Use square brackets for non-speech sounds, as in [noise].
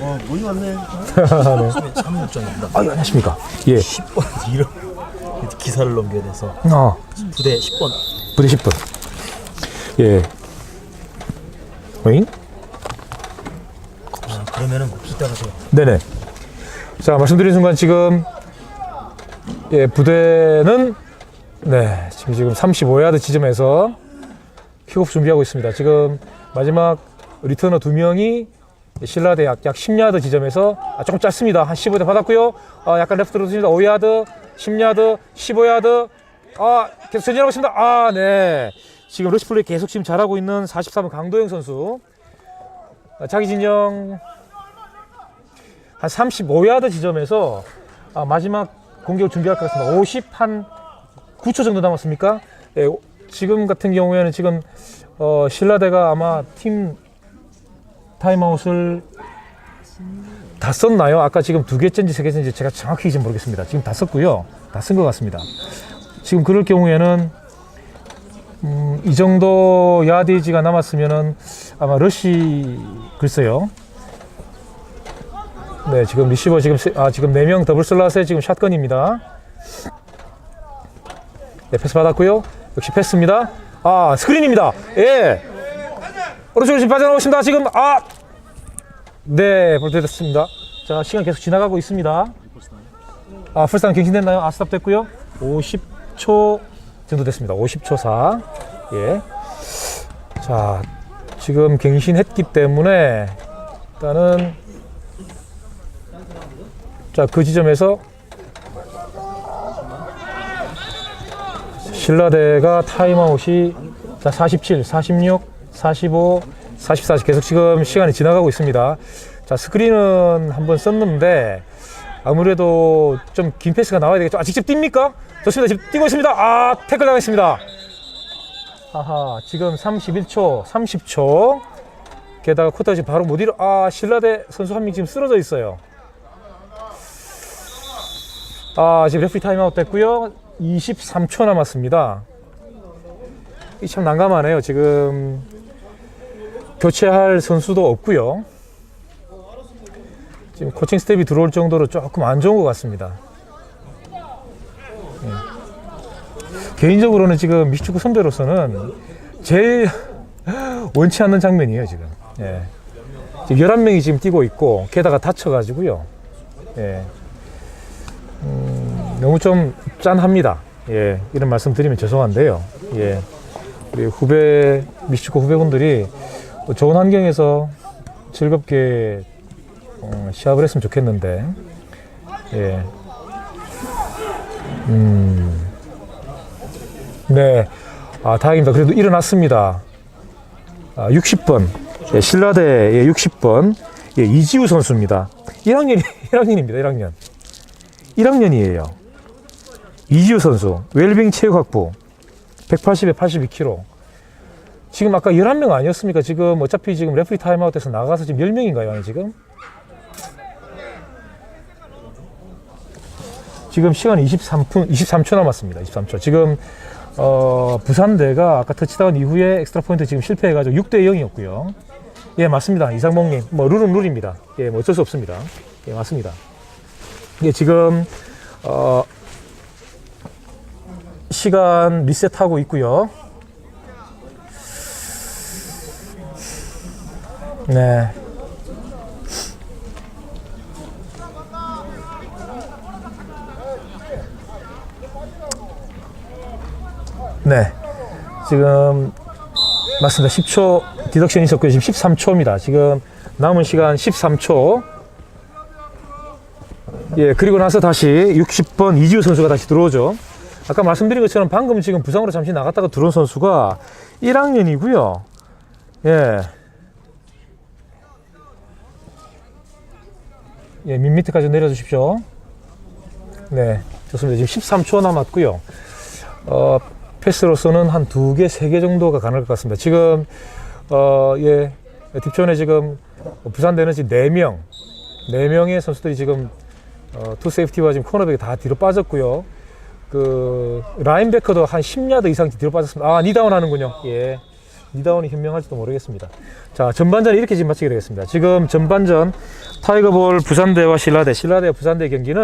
어, 문이 왔네. [laughs] 네. 3육전입니다. 아, 안녕하십니까. 예. 10번 [laughs] 이런 기사를 넘겨야 돼서 어, 부대 10번. 부대 10분. 예. 어잉? 아, 그러면은 때 가세요. 네네. 자, 말씀드린 순간 지금, 예, 부대는, 네, 지금, 지금 35야드 지점에서 킥오프 준비하고 있습니다. 지금 마지막 리터너 두 명이 신라대 약, 약 10야드 지점에서 아, 조금 짧습니다. 한 15대 받았고요. 아, 약간 레프트로 습니다 5야드, 10야드, 15야드. 아, 계속 전진하고 있습니다. 아, 네. 지금 러시 플레이 계속 지금 잘하고 있는 43번 강도영 선수. 아, 자기 진영 한 35야드 지점에서 아, 마지막 공격을 준비할 것 같습니다. 50한 9초 정도 남았습니까? 예, 오- 지금 같은 경우에는 지금 어, 신라대가 아마 팀 타임아웃을 다 썼나요? 아까 지금 두 개째인지 세 개째인지 제가 정확히 지금 모르겠습니다. 지금 다 썼고요. 다 쓴 것 같습니다. 지금 그럴 경우에는 음, 이 정도 야디지가 남았으면은 아마 러시 글쎄요. 네, 지금 리시버 지금 세- 아 지금 네 명 더블 슬롯에 지금 샷건입니다. 네, 패스 받았고요. 역시 패스입니다. 아, 스크린입니다. 예. 오른쪽으로 지금 빠져나오고 있습니다. 지금 아 네, 볼 됐습니다. 자, 시간 계속 지나가고 있습니다. 아, 풀상 갱신됐나요? 아, 스탑 됐고요. 50초 정도 됐습니다. 50초 4. 예. 자, 지금 갱신했기 때문에 일단은 자, 그 지점에서 신라대가 타임아웃이 자, 47, 46, 45, 44 계속 지금 시간이 지나가고 있습니다. 자, 스크린은 한번 썼는데 아무래도 좀 긴 패스가 나와야 되겠죠. 아, 직접 뜁니까? 좋습니다. 지금 뛰고 있습니다. 아, 태클 당했습니다. 아하, 지금 31초, 30초. 게다가 지금 바로 못 일어, 아, 신라대 선수 한 명 지금 쓰러져 있어요. 아, 지금 레프리 타임아웃 됐고요. 23초 남았습니다. 이참 난감하네요. 지금 교체할 선수도 없고요. 지금 코칭 스텝이 들어올 정도로 조금 안 좋은 것 같습니다. 예. 개인적으로는 지금 미축구 선배로서는 제일 [laughs] 원치 않는 장면이에요, 지금. 예. 지금 11명이 지금 뛰고 있고, 게다가 다쳐가지고요. 예. 음, 너무 좀 짠합니다. 예. 이런 말씀 드리면 죄송한데요. 예. 우리 후배, 미축구 후배분들이 좋은 환경에서 즐겁게 어, 시합을 했으면 좋겠는데, 예. 음, 네. 아, 다행입니다. 그래도 일어났습니다. 아, 60번. 예, 신라대의 60번. 예, 이지우 선수입니다. 1학년이, 1학년입니다. [laughs] 1학년. 1학년이에요. 이지우 선수. 웰빙 체육학부. 180에 82kg. 지금 아까 11명 아니었습니까? 지금 어차피 지금 레프리 타임아웃에서 나가서 지금 10명인가요? 아니, 지금? 지금 시간 23분, 23초 남았습니다. 23초. 지금, 어, 부산대가 아까 터치다운 이후에 엑스트라 포인트 지금 실패해가지고 6대 0이었고요. 예, 맞습니다. 이상봉님. 뭐, 룰은 룰입니다. 예, 뭐 어쩔 수 없습니다. 예, 맞습니다. 예, 지금, 어, 시간 리셋하고 있고요. 네. 네. 지금 맞습니다. 10초 디덕션이 있었고요. 지금 13초입니다. 지금 남은 시간 13초. 예, 그리고 나서 다시 60번 이지우 선수가 다시 들어오죠. 아까 말씀드린 것처럼 방금 지금 부상으로 잠시 나갔다가 들어온 선수가 1학년이고요. 예. 예, 밑 밑에까지 내려주십시오. 네, 좋습니다. 지금 13초 남았고요. 어, 패스로서는 한 두 개, 세 개 정도가 가능할 것 같습니다. 지금, 어, 예, 딥존에 지금 부산대는 지금 4명, 4명의 선수들이 지금 어, 투 세이프티와 지금 코너백이 다 뒤로 빠졌고요. 그, 라인베커도 한 10야드 이상 뒤로 빠졌습니다. 아, 니다운 하는군요. 예. 니다운이 현명할지도 모르겠습니다. 자, 전반전 이렇게 지금 마치게 되겠습니다. 지금 전반전 타이거볼 부산대와 신라대, 신라대 부산대 경기는